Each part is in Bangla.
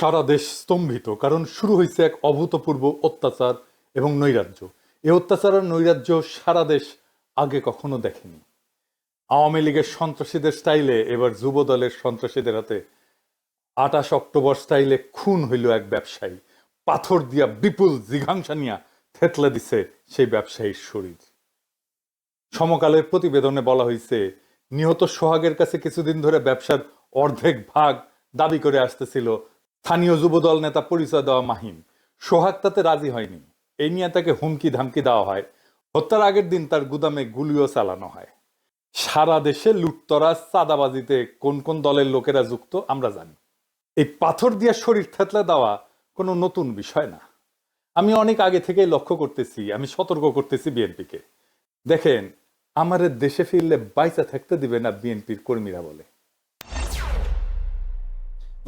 সারা দেশ স্তম্ভিত, কারণ শুরু হয়েছে এক অভূতপূর্ব অত্যাচার এবং নৈরাজ্য। এই অত্যাচার আর নৈরাজ্য সারা দেশ আগে কখনো দেখেনি। আওয়ামী লীগের সন্ত্রাসীদের স্টাইলে এবার যুব দলের সন্ত্রাসীদের হাতে আটাশ অক্টোবর স্টাইলে খুন হইল এক ব্যবসায়ী। পাথর দিয়া বিপুল জিঘাংসা নিয়া থেতলে দিছে সেই ব্যবসায়ীর শরীর। সমকালের প্রতিবেদনে বলা হয়েছে নিহত সোহাগের কাছে কিছুদিন ধরে ব্যবসার অর্ধেক ভাগ দাবি করে আসতেছিল স্থানীয় যুবদল নেতা পরিচয় দেওয়া মাহিম। সোহাগ তাতে রাজি হয়নি। এই নিয়ে তাকে হুমকি ধামকি দেওয়া হয়। হত্যার আগের দিন তার গুদামে গুলিও চালানো হয়। সারা দেশে লুটতরা চাঁদাবাজিতে কোন কোন দলের লোকেরা যুক্ত আমরা জানি। এই পাথর দিয়ে শরীর থেতলে দেওয়া কোনো নতুন বিষয় না। আমি অনেক আগে থেকেই লক্ষ্য করতেছি, আমি সতর্ক করতেছি বিএনপিকে। দেখেন আমাদের দেশে ফিরলে বাইচা থাকতে দিবে না বিএনপির কর্মীরা বলে।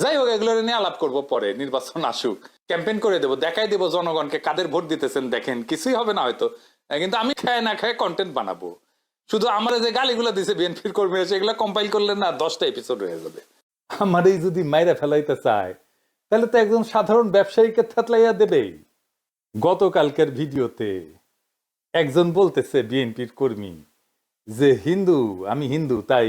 যাই হোক, এগুলো নিয়ে আলাপ করব পরে, নির্বাচন আসুক। ক্যাম্পেইন করে দেবো, দেখাই দেবো জনগণকে, কাদের ভোট দিতেছেন, দেখেন, কিছুই হবে না হয়তো। কিন্তু আমি খায় না খায় কন্টেন্ট বানাবো। শুধু আমার যে গালিগুলো দিছে বিএনপির কর্মীরা সেগুলো কম্পাইল করলে না দশটা এপিসোড হয়ে যাবে। আমার এই যদি মাইরা ফেলাইতে চায়, তাহলে তো একজন সাধারণ ব্যবসায়ীকে থেতলাইয়া দেবেই। গতকালকের ভিডিওতে একজন বলতেছে বিএনপির কর্মী যে, হিন্দু, আমি হিন্দু, তাই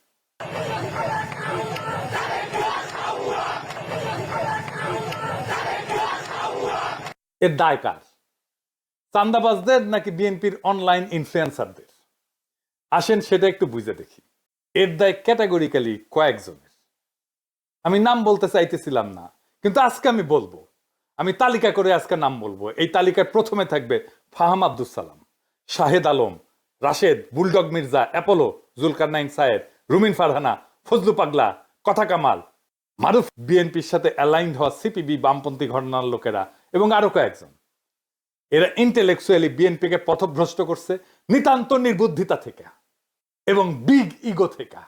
এর দায় কার? চান্দাবাজদের নাকি বিএনপির অনলাইন ইনফ্লুয়েন্সারদের আসেন সেটা একটু বুঝে দেখি। এর দায় ক্যাটাগরিক্যালি কয়েকজনের। আমি নাম বলতে চাইতেছিলাম না, কিন্তু আজকে আমি বলব। আমি তালিকা করে আজকে নাম বলব। এই তালিকায় প্রথমে থাকবে Faham Abdul Salam, Shahed Alam, Rashed, bulldog Mirza, Apollo Zulkarnain সায়েদ, রুমিন ফারহানা, ফজলু পাগলা, কথা কামাল, মারুফ। বিএনপির সাথে অ্যালাইন্ড হওয়া সিপিবি বামপন্থী ঘটনার লোকেরা এবং আরও কয়েকজন। এরা ইন্টেলেকচুয়ালি বিএনপিকে পথভ্রষ্ট করছে, নিতান্ত নির্বুদ্ধিতা থেকে এবং বিগ ইগো থেকে।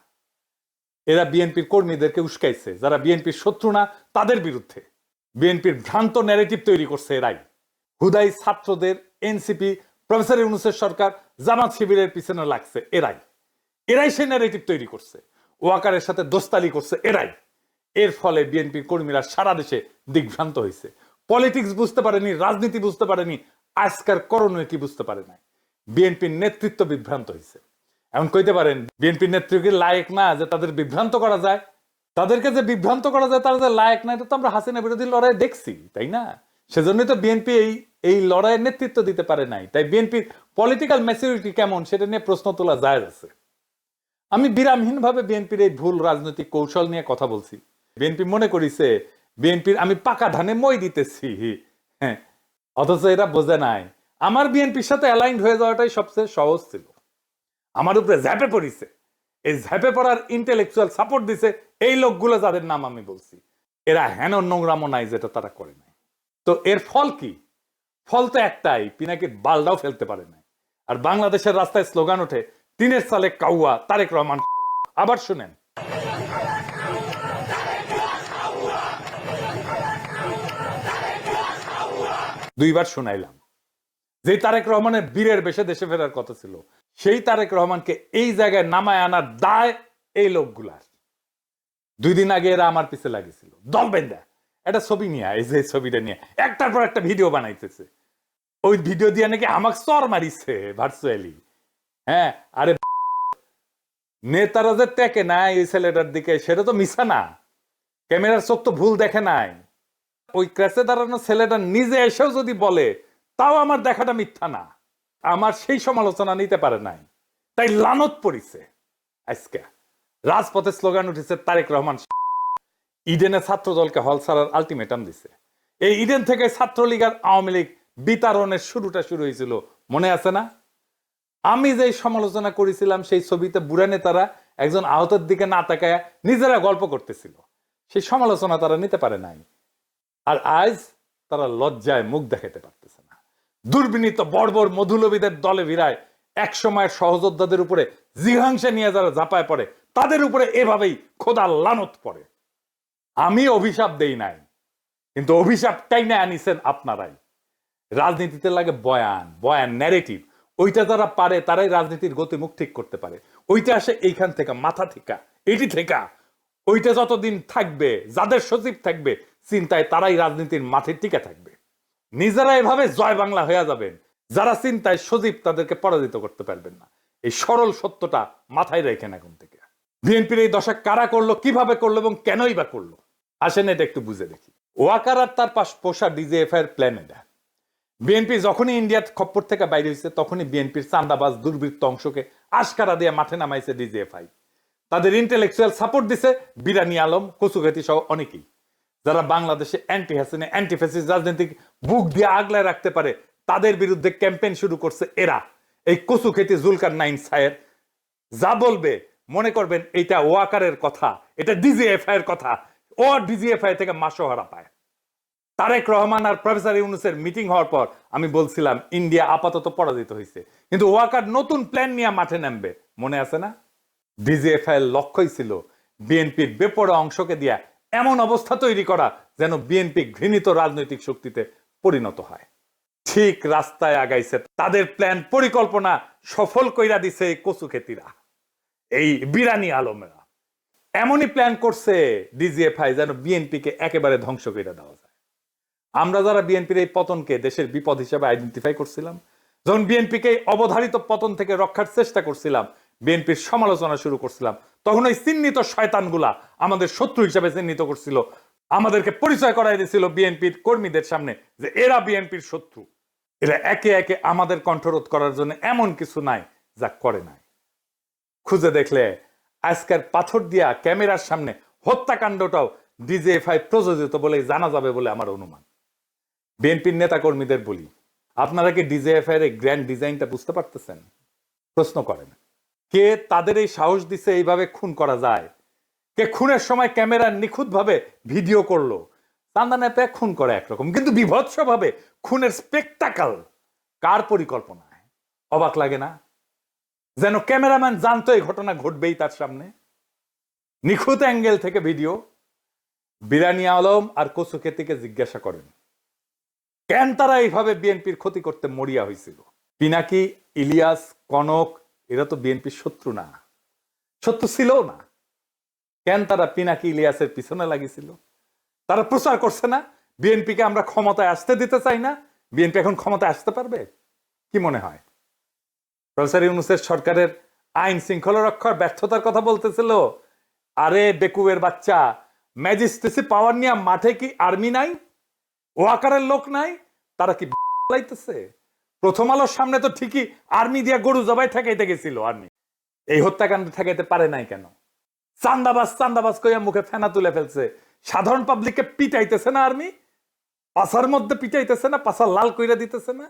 এরা বিএনপির কর্মীদেরকে উস্কাইছে, যারা বিএনপির শত্রু না, তাদের বিরুদ্ধে। বিএনপির ভ্রান্ত ন্যারেটিভ তৈরি করছে এরাই। হুদাই ছাত্রদের এনসিপি প্রফেসর ইউনুসের সরকার, জামাত শিবিরের পিছনে লাগছে এরাই। এরাই সেই ন্যারেটিভ তৈরি করছে। ওয়াকারের সাথে দোস্তালি করছে এরাই। এর ফলে বিএনপির কর্মীরা সারা দেশে দিগ্ভ্রান্ত হয়েছে পলিটিক্স বুঝতে পারেনি, রাজনীতি বুঝতে পারেনি, আজকার করণীয় বুঝতে পারে নাই। বিএনপির নেতৃত্ব বিভ্রান্ত হয়েছে এমন কইতে পারেন, বিএনপির নেতৃত্বকে লায়ক না যে তাদের বিভ্রান্ত করা যায়? তাদেরকে যে বিভ্রান্ত করা যায় তারা যে লায়ক না, এটা তো আমরা হাসিনা বিরোধী লড়াই দেখছি, তাই না? সেজন্যই তো বিএনপি এই এই লড়াইয়ের নেতৃত্ব দিতে পারে নাই। তাই বিএনপির পলিটিক্যাল ম্যাচুরিটি কেমন সেটা নিয়ে প্রশ্ন তোলা যায় আছে। আমি বিরামহীনভাবে বিএনপির এই ভুল রাজনৈতিক কৌশল নিয়ে কথা বলছি। বিএনপি মনে করিছে বিএনপির, আমি পাকা ধানে মই দিতেছি। হ্যাঁ অথচ এরা বোঝে নাই। আমার বিএনপির সাথে অ্যালাইন্ড হয়ে যাওয়াটাই সবচেয়ে সহজ ছিল। আমার উপরে ঝ্যাপে পড়িছে। এই ঝ্যাপে পড়ার ইন্টেলেকচুয়াল সাপোর্ট দিছে এই লোকগুলো যাদের নাম আমি বলছি। এরা হেন নোংরামো নাই যেটা তারা করে নাই। তো এর ফল কি? ফল তো একটাই, পিনাকির বালটাও ফেলতে পারে নাই। আর বাংলাদেশের রাস্তায় স্লোগান ওঠে, তিনের সালে কাউয়া, তারেক রহমান আবার শুনেন দুইবার শুনাইলাম। যে তারেক রহমানের বীরের বেশে দেশে ফেরার কথা ছিল, সেই তারেক রহমানকে এই জায়গায় নামায় আনার দায় এই লোকগুলার। দুই দিন আগে এরা আমার পিছে লাগিয়েছিল। দল বেন্দা একটা ছবি নিয়ে এই যে ছবিটা নিয়ে একটার পর একটা ভিডিও বানাইতেছে। ওই ভিডিও দিয়ে নাকি আমাকে চর মারিছে ভার্চুয়ালি হ্যাঁ আরে নেতারা যে টেকে নাই ওই ছেলেটার দিকে, সেটা তো মিশা না। ক্যামেরার চোখ তো ভুল দেখে নাই। ওই ক্র্যাশে দাঁড়ানো ছেলেটা নিজে এসেও যদি বলে, তাও আমার দেখাটা মিথ্যা না। আমার সেই সমালোচনা নিতে পারে নাই। তাই লানত পড়িছে আজকে। রাজপথে স্লোগান উঠেছে, তারেক রহমান ইডেনে ছাত্র দলকে হল ছাড়ার আলটিমেটাম দিছে। এই ইডেন থেকে ছাত্রলীগ আর আওয়ামী লীগ বিতারণের শুরুটা শুরু হয়েছিল, মনে আছে না? আমি যে সমালোচনা করেছিলাম, সেই ছবিতে বুড়া নেতারা একজন আহতের দিকে না তাকায় নিজেরা গল্প করতেছিল। সেই সমালোচনা তারা নিতে পারে নাই। আর আজ তারা লজ্জায় মুখ দেখাতে পারতেছে না। দুর্বিনীত বর্বর মধুলবীদের দলে ভিড়ায় এক সময়ের সহযোদ্ধাদের উপরে জিহাংসা নিয়ে যারা জাপায় পড়ে, তাদের উপরে এভাবেই খোদা লানত পড়ে। আমি অভিশাপ দেই নাই, কিন্তু অভিশাপটাই না আনিছেন আপনারাই। রাজনীতিতে লাগে বয়ান বয়ান ন্যারেটিভ ওইটা যারা পারে, তারাই রাজনীতির গতিমুখ ঠিক করতে পারে। ওইটা আসে এইখান থেকে, মাথা থেকে, এটি থেকে। ওইটা যতদিন থাকবে, যাদের সচিব থাকবে চিন্তায় তারাই রাজনীতির মাঠে টিকে থাকবে। নিজেরা এভাবে জয় বাংলা হয়ে যাবেন, যারা চিন্তায় সজীব তাদেরকে পরাজিত করতে পারবেন না। এই সরল সত্যটা মাথায় রেখেন এখন থেকে। বিএনপির এই দশা কারা করল, কীভাবে করল এবং কেনই বা করল? আসেন এটা একটু বুঝে দেখি। ওয়াকার আর তার পাশ পোষা ডিজিএফআই এর প্ল্যান এটা। বিএনপি যখনই ইন্ডিয়ার খপ্পর থেকে বাইরে হয়েছে, তখনই বিএনপির চান্দাবাজ, দুর্বৃত্ত অংশকে আশকারা দিয়ে মাঠে নামাইছে ডিজিএফআই। তাদের ইন্টেলেকচুয়াল সাপোর্ট দিছে বিরানি আলম কচুঘাতি সহ অনেকেই। যারা বাংলাদেশে অ্যান্টি হাসিনে অ্যান্টি ফ্যাসিস্ট রাজনৈতিক বুক দিয়ে আগলায় রাখতে পারে, তাদের বিরুদ্ধে ক্যাম্পেইন শুরু করছে এরা। এই কচু খেতি জুলকার নাইন সায়ের যা বলবে, মনে করবেন এটা ওয়াকারের কথা, এটা ডিজিএফআই এর কথা। ও ডিজিএফআই থেকে মাসোহারা পায়। তারেক রহমান আর প্রফেসর ইউনুসের মিটিং হওয়ার পর আমি বলছিলাম, ইন্ডিয়া আপাতত পরাজিত হয়েছে কিন্তু ওয়াকার নতুন প্ল্যান নিয়ে মাঠে নামবে, মনে আছে না? ডিজিএফআই এর লক্ষ্যই ছিল, বিএনপির বেপরোয়া অংশকে দিয়া এমন অবস্থা তৈরি করা যেন বিএনপি ঘৃণিত রাজনৈতিক শক্তিতে পরিণত হয়। ঠিক রাস্তায় আগাইছে তাদের প্ল্যান পরিকল্পনা সফল কইরা দিছে এই কচু খেতিরা, এই বিরানি আলমেরা। এমনই প্ল্যান করছে ডিজিএফআই যেন বিএনপিকে একেবারে ধ্বংস করে দেওয়া যায়। আমরা যারা বিএনপির এই পতনকে দেশের বিপদ হিসেবে আইডেন্টিফাই করছিলাম, যখন বিএনপিকে অবধারিত পতন থেকে রক্ষার চেষ্টা করছিলাম বিএনপির সমালোচনা শুরু করছিলাম। তখন ওই চিহ্নিত শয়তানগুলা আমাদের শত্রু হিসেবে চিহ্নিত করছিল। আমাদেরকে পরিচয় করাই দিয়েছিল বিএনপির কর্মীদের সামনে যে এরা বিএনপির শত্রু। এরা একে একে আমাদের কণ্ঠরোধ করার জন্য এমন কিছু নাই যা করে নাই। খুঁজে দেখলে আজকের পাথর দিয়া ক্যামেরার সামনে হত্যাকাণ্ডটাও ডিজিএফআই প্রযোজিত বলে জানা যাবে বলে আমার অনুমান। বিএনপির নেতা কর্মীদের বলি, আপনারা কি ডিজিএফআই এর গ্র্যান্ড ডিজাইনটা বুঝতে পারতেছেন? প্রশ্ন করেন। কে তাদের এই সাহস দিছে এইভাবে খুন করা যায়? কে খুনের সময় ক্যামেরা নিখুঁতভাবে ভিডিও করল? চান্দা নেপে খুন করে একরকম, কিন্তু বিভৎসভাবে খুনের স্পেকটাকাল কার পরিকল্পনায়? অবাক লাগে না? যেন ক্যামেরাম্যান জানতো এই ঘটনা ঘটবেই তার সামনে? নিখুঁত অ্যাঙ্গেল থেকে ভিডিও। বিরানি আলম আর কচু খেতিকে জিজ্ঞাসা করেন, কেন তারা এইভাবে বিএনপির ক্ষতি করতে মরিয়া হয়েছিল পিনাকি, ইলিয়াস, কনক এরা তো বিএনপির শত্রু না। শত্রু ছিল না। কেন তারা পিনাকি ইলিয়াসের পিছনে লাগিয়েছিল? তারা প্রচার করছে না। বিএনপিকে আমরা ক্ষমতায় আসতে দিতে চাই না। বিএনপি এখন ক্ষমতায় আসতে পারবে? কি মনে হয়? প্রফেসর ইউনুসের সরকারের আইন শৃঙ্খলা রক্ষার ব্যর্থতার কথা বলতেছিল। আরে বেকুবের বাচ্চা, ম্যাজিস্ট্রেসি পাওয়ার নিয়ে মাঠে কি আর্মি নাই? ও আকারের লোক নাই? তারা কি লাইতেছে? প্রথম আলোর সামনে তো ঠিকই আর্মি দিয়া গরু জবাই ঠেকাইতে গেছিল আর্মি এই হত্যাকাণ্ড ঠেকাইতে পারে নাই কেন? চান্দাবাজ চান্দাবাজ কইয়া মুখে ফেনা তুলে ফেলছে। সাধারণ পাবলিককে পিটাইতেছে না আর্মি পাশার মধ্যে পিটাইতেছে না পাশা লাল কইরা দিতেছে না?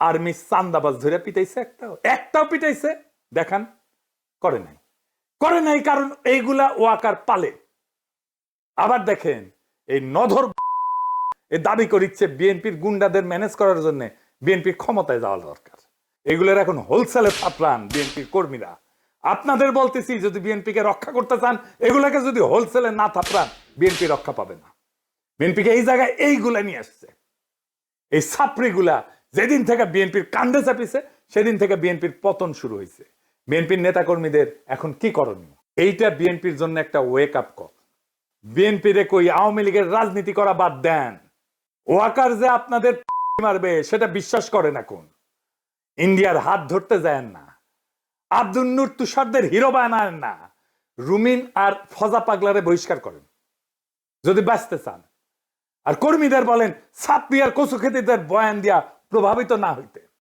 আর্মি চান্দাবাজ ধরে পিটাইছে একটাও। একটাও পিটাইছে? দেখান, করে নাই। করে নাই কারণ এইগুলা ওয়াকার পালে। আবার দেখেন, এই নধর এ দাবি করিচ্ছে বিএনপির গুন্ডাদের ম্যানেজ করার জন্য। বিএনপির ক্ষমতায় যাওয়া দরকার এগুলোর এখন হোলসেলে থাপড়ান বিএনপির কর্মীরা আপনাদের বলতেছি যদি বিএনপিকে রক্ষা করতে চান এগুলাকে যদি হোলসেলে না থাপড়ান বিএনপি রক্ষা পাবে না বিএনপিকে এই জায়গায় এইগুলা নিয়ে আসছে এই ছাত্রীগুলা যেদিন থেকে বিএনপির কান্দে চাপিছে সেদিন থেকে বিএনপির পতন শুরু হয়েছে বিএনপির নেতাকর্মীদের এখন কি করণীয় এইটা বিএনপির জন্য একটা ওয়েক আপ কল বিএনপির কই আওয়ামী লীগের রাজনীতি করা বাদ দেন ওয়াকার যে আপনাদের মারবে, সেটা বিশ্বাস করেন এখন। ইন্ডিয়ার হাত ধরতে যায় না। আব্দুল নূর তুষারদের হিরো বানায় না। রুমিন আর ফজা পাগলারে বহিষ্কার করেন, যদি বাঁচতে চান। আর কর্মীদের বলেন সাপ্পি আর কচু খেতে বয়ান দিয়া প্রভাবিত না হইতে।